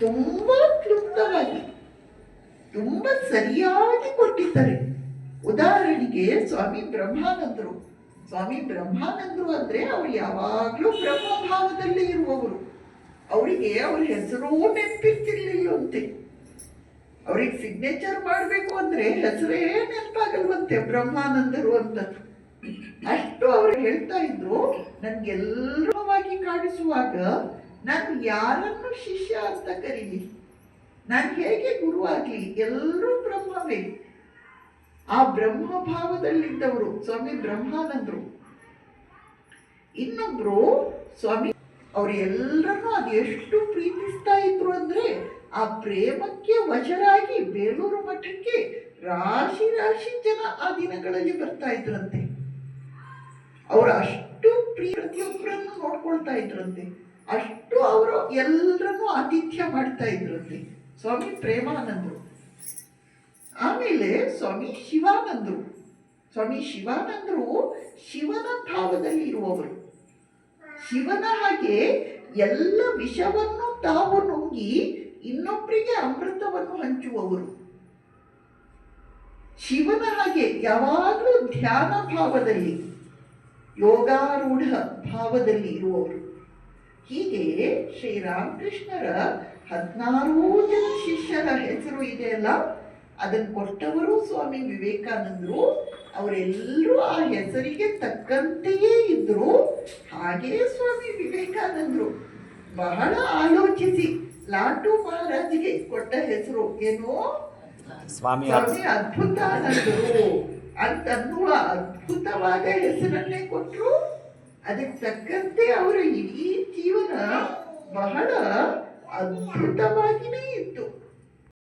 ತುಂಬಾ ಕ್ಲುಪ್ತವಾಗಿ, ತುಂಬಾ ಸರಿಯಾಗಿ ಕೊಟ್ಟಿದ್ದಾರೆ. ಉದಾಹರಣೆಗೆ ಸ್ವಾಮಿ ಬ್ರಹ್ಮಾನಂದರು. ಸ್ವಾಮಿ ಬ್ರಹ್ಮಾನಂದರು ಅಂದ್ರೆ ಅವ್ರು ಯಾವಾಗ್ಲೂ ಬ್ರಹ್ಮಭಾವದಲ್ಲಿ ಇರುವವರು. ಅವರಿಗೆ ಅವ್ರ ಹೆಸರು ನೆನಪಿರ್ತಿರ್ಲಿಲ್ಲಂತೆ ಅವ್ರಿಗೆ ಸಿಗ್ನೇಚರ್ ಮಾಡಬೇಕು ಅಂದ್ರೆ ಹೆಸರೇ ನೆನಪಾಗಲ್ವಂತೆ ಬ್ರಹ್ಮಾನಂದರು ಅಂತ ಅಷ್ಟು ಅವ್ರು ಹೇಳ್ತಾ ಇದ್ರು. ನನ್ಗೆಲ್ಲವಾಗಿ ಕಾಣಿಸುವಾಗ ನಾನು ಯಾರನ್ನು ಶಿಷ್ಯ ಅಂತ ಕರೀಲಿ? ನಾನು ಹೇಗೆ ಗುರು ಆಗಲಿ? ಎಲ್ಲರೂ ಬ್ರಹ್ಮವೇ. ಆ ಬ್ರಹ್ಮ ಭಾವದಲ್ಲಿದ್ದವರು ಸ್ವಾಮಿ ಬ್ರಹ್ಮಾನಂದರು. ಇನ್ನೊಬ್ರು, ಸ್ವಾಮಿ, ಅವ್ರು ಎಲ್ಲರನ್ನೂ ಅದು ಎಷ್ಟು ಪ್ರೀತಿಸ್ತಾ ಇದ್ರು ಅಂದ್ರೆ, ಆ ಪ್ರೇಮಕ್ಕೆ ವಜರಾಗಿ ಬೇಲೂರು ಮಠಕ್ಕೆ ರಾಶಿ ರಾಶಿ ಜನ ಆ ದಿನಗಳಲ್ಲಿ ಬರ್ತಾ ಇದ್ರಂತೆ. ಅವರು ಅಷ್ಟು ಪ್ರೀ ಪ್ರತಿಯೊಬ್ಬರನ್ನು ನೋಡ್ಕೊಳ್ತಾ ಇದ್ರಂತೆ. ಅಷ್ಟು ಅವರು ಎಲ್ಲರನ್ನೂ ಆತಿಥ್ಯ ಮಾಡ್ತಾ ಇದ್ರಂತೆ ಸ್ವಾಮಿ ಪ್ರೇಮಾನಂದರು. ಆಮೇಲೆ ಸ್ವಾಮಿ ಶಿವಾನಂದರು. ಸ್ವಾಮಿ ಶಿವಾನಂದರು ಶಿವನ ಭಾವದಲ್ಲಿ ಇರುವವರು. ಶಿವನ ಹಾಗೆ ಎಲ್ಲ ವಿಷವನ್ನು ತಾವು ನುಂಗಿ ಇನ್ನೊಬ್ಬರಿಗೆ ಅಮೃತವನ್ನು ಹಂಚುವವರು. ಶಿವನ ಹಾಗೆ ಯಾವಾಗಲೂ ಧ್ಯಾನ ಭಾವದಲ್ಲಿ ಯೋಗಾರೂಢ ಭಾವದಲ್ಲಿ ಇರುವವರು. ಹೀಗೆ ಶ್ರೀರಾಮಕೃಷ್ಣರ ಹದಿನಾರು ಜನ ಶಿಷ್ಯರ ಹೆಸರು ಇದೆಯಲ್ಲ ಅದನ್ನು ಕೊಟ್ಟವರು ಸ್ವಾಮಿ ವಿವೇಕಾನಂದರು. ಅವರೆಲ್ಲರೂ ಆ ಹೆಸರಿಗೆ ತಕ್ಕಂತೆಯೇ ಇದ್ರು. ಹಾಗೆಯೇ ಸ್ವಾಮಿ ವಿವೇಕಾನಂದರು. ಬಹಳ ಆಲೋಚಿಸಿ. ಲಾಟು ಮಹಾರಾಜಿಗೆ ಕೊಟ್ಟ ಹೆಸರು ಏನು? ಸ್ವಾಮಿ ಸ್ವಾಮಿ ಅಂತ ಅಂತನ್ನುವ ಅದ್ಭುತವಾದ ಹೆಸರನ್ನೇ ಕೊಟ್ಟರು ಅದಕ್ಕೆ ತಕ್ಕಂತೆ ಅವರ ಇಡೀ ಜೀವನ ಬಹಳ ಅದ್ಭುತವಾಗಿಯೇ